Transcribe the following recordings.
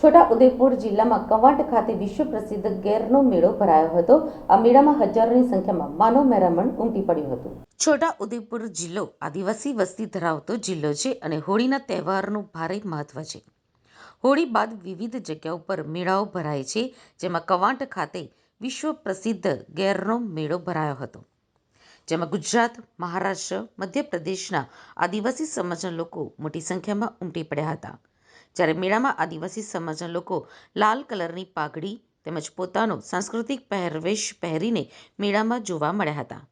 છોટાઉદેપુર જિલ્લામાં કવાંટ ખાતે વિશ્વ પ્રસિદ્ધ ગેરનો મેળો ભરાયો હતો. આ મેળામાં હજારોની સંખ્યામાં માનવ મેરામણ ઉમટી પડ્યું હતું. છોટા ઉદેપુર જિલ્લો આદિવાસી વસ્તી ધરાવતો જિલ્લો છે અને હોળીના તહેવારનું ભારે મહત્વ છે. હોળી બાદ વિવિધ જગ્યાઓ પર મેળાઓ ભરાય છે, જેમાં કવાંટ ખાતે વિશ્વ પ્રસિદ્ધ ગેરનો મેળો ભરાયો હતો. જેમાં ગુજરાત, મહારાષ્ટ્ર, મધ્યપ્રદેશના આદિવાસી સમાજના લોકો મોટી સંખ્યામાં ઉમટી પડ્યા હતા. જ્યારે મેળામાં આદિવાસી સમાજના લોકો લાલ કલરની પાઘડી તેમજ પોતાનો સાંસ્કૃતિક પહેરવેશ પહેરીને મેળામાં જોવા મળ્યા હતા.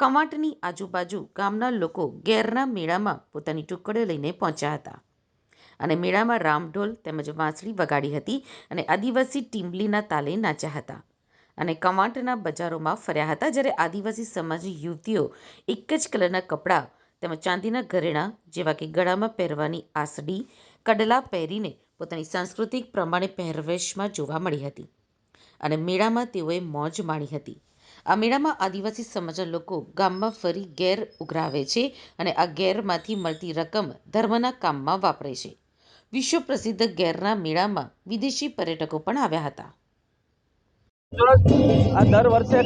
કવાંટની આજુબાજુ ગામના લોકો ગેરના મેળામાં પોતાની ટુકડીઓ લઈને પહોંચ્યા હતા અને મેળામાં રામઢોલ તેમજ વાંસળી વગાડી હતી અને આદિવાસી ટીમલીના તાલે નાચ્યા હતા અને કવાંટના બજારોમાં ફર્યા હતા જ્યારે આદિવાસી સમાજની યુવતીઓ એક જ કલરના કપડાં તેમજ ચાંદીના ઘરેણાં જેવા કે ગળામાં પહેરવાની આસડી કડલા પહેરીને પોતાની સાંસ્કૃતિક પ્રમાણે પહેરવેશમાં જોવા મળી હતી અને મેળામાં તેઓએ મોજ માણી હતી. આ મેળામાં આદિવાસી સમાજના લોકો ગામમાં ફરી ગેર ઉઘરાવે છે અને આ ગેરમાંથી મળતી રકમ ધર્મના કામમાં વાપરે છે. વિશ્વ પ્રસિદ્ધ ગેરના મેળામાં વિદેશી પર્યટકો પણ આવ્યા હતા. આ દર વર્ષે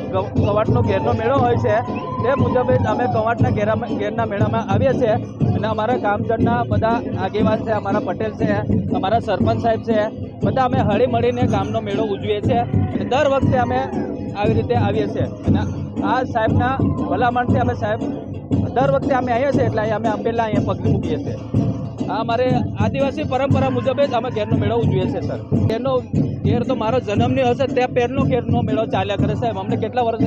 કવાટનો ઘેરનો મેળો હોય છે. તે મુજબ જ અમે કવાટના ઘેરામાં ઘેરના મેળામાં આવીએ છીએ. અને અમારા ગામજનના બધા આગેવાન છે, અમારા પટેલ છે, અમારા સરપંચ સાહેબ છે, બધા અમે હળી મળીને ગામનો મેળો ઉજવીએ છીએ. અને દર વખતે અમે આવી રીતે આવીએ છીએ. અને આ સાહેબના ભલામણથી અમે સાહેબ દર વખતે અમે આવીએ છીએ, એટલે અહીં અમે અંબેલા અહીંયા પગલી મૂકીએ છીએ. આ અમારે આદિવાસી પરંપરા મુજબ જ અમે ઘેરનો મેળો ઉજવીએ છીએ, સર. ઘેરનો ઘેર તો મારો જન્મની હશે ત્યાં પહેરનો ઘેરનો મેળો ચાલ્યા કરે સાહેબ. અમને કેટલા વર્ષ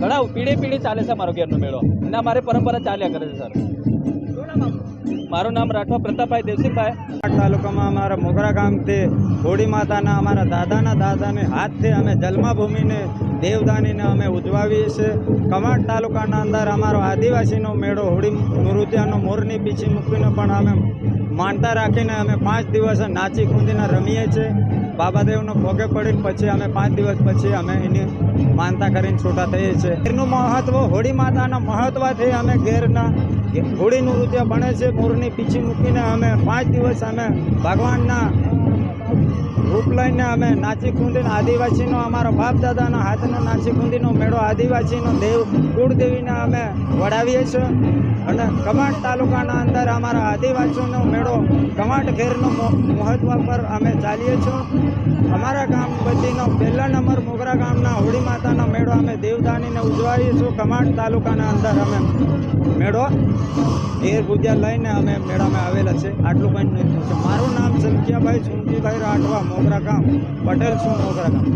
ઘણા પેઢી પેઢી ચાલે છે મારો ઘેરનો મેળો. અને મારી પરંપરા ચાલ્યા કરે છે, સર. મારું નામ રાઠવા પ્રતાપભાઈ દેવસિંહભાઈ. તાલુકામાં અમારા મોગરા ગામથી હોળી માતાના અમારા દાદાના દાદાને હાથથી અમે જન્મભૂમિને દેવદાનીને અમે ઉજવાવીએ છીએ. કમાટ તાલુકાના અંદર અમારો આદિવાસીનો મેળો હોળી નૃત્યનો મોરની પીછી મૂકીને પણ અમે માનતા રાખીને અમે પાંચ દિવસ નાચી કૂદીને રમીએ છીએ. બાબાદેવનો ભોગે પડીને પછી અમે પાંચ દિવસ પછી અમે એની માનતા કરીને છૂટા થઈએ છીએ. ઘેરનું મહત્વ હોળી માતાના મહત્વથી અમે ઘેરના હોળીનું નૃત્ય ભણે છે. મોરની પીછી મૂકીને અમે પાંચ દિવસ અમે ભગવાનના રૂપ લઈને અમે નાચી કુંદીનો આદિવાસીનો, અમારો બાપ દાદાના હાથનો નાચી કુંદીનો મેળો આદિવાસીનો દેવ કુળદેવીને અમે વડાવીએ છીએ. અને કવાંટ તાલુકાના અંદર અમારા આદિવાસીનો મેળો કવાંટ ઘેરનો મહત્વ પર અમે ચાલીએ છીએ. અમારા ગામ બધીનો, પહેલા નંબર મોગરા ગામના હોળી માતાનો મેળો અમે દેવદાનીને ઉજવાઈએ છીએ. કવાંટ તાલુકાના અંદર અમે મેળો ઘેર પૂજા લઈને અમે મેળામાં આવેલા છે આટલું કંઈ મારું નામ સંખ્યાભાઈ સુનજીભાઈ રાઠવા મોગરા ગામ પટેલ શું મોગરા ગામ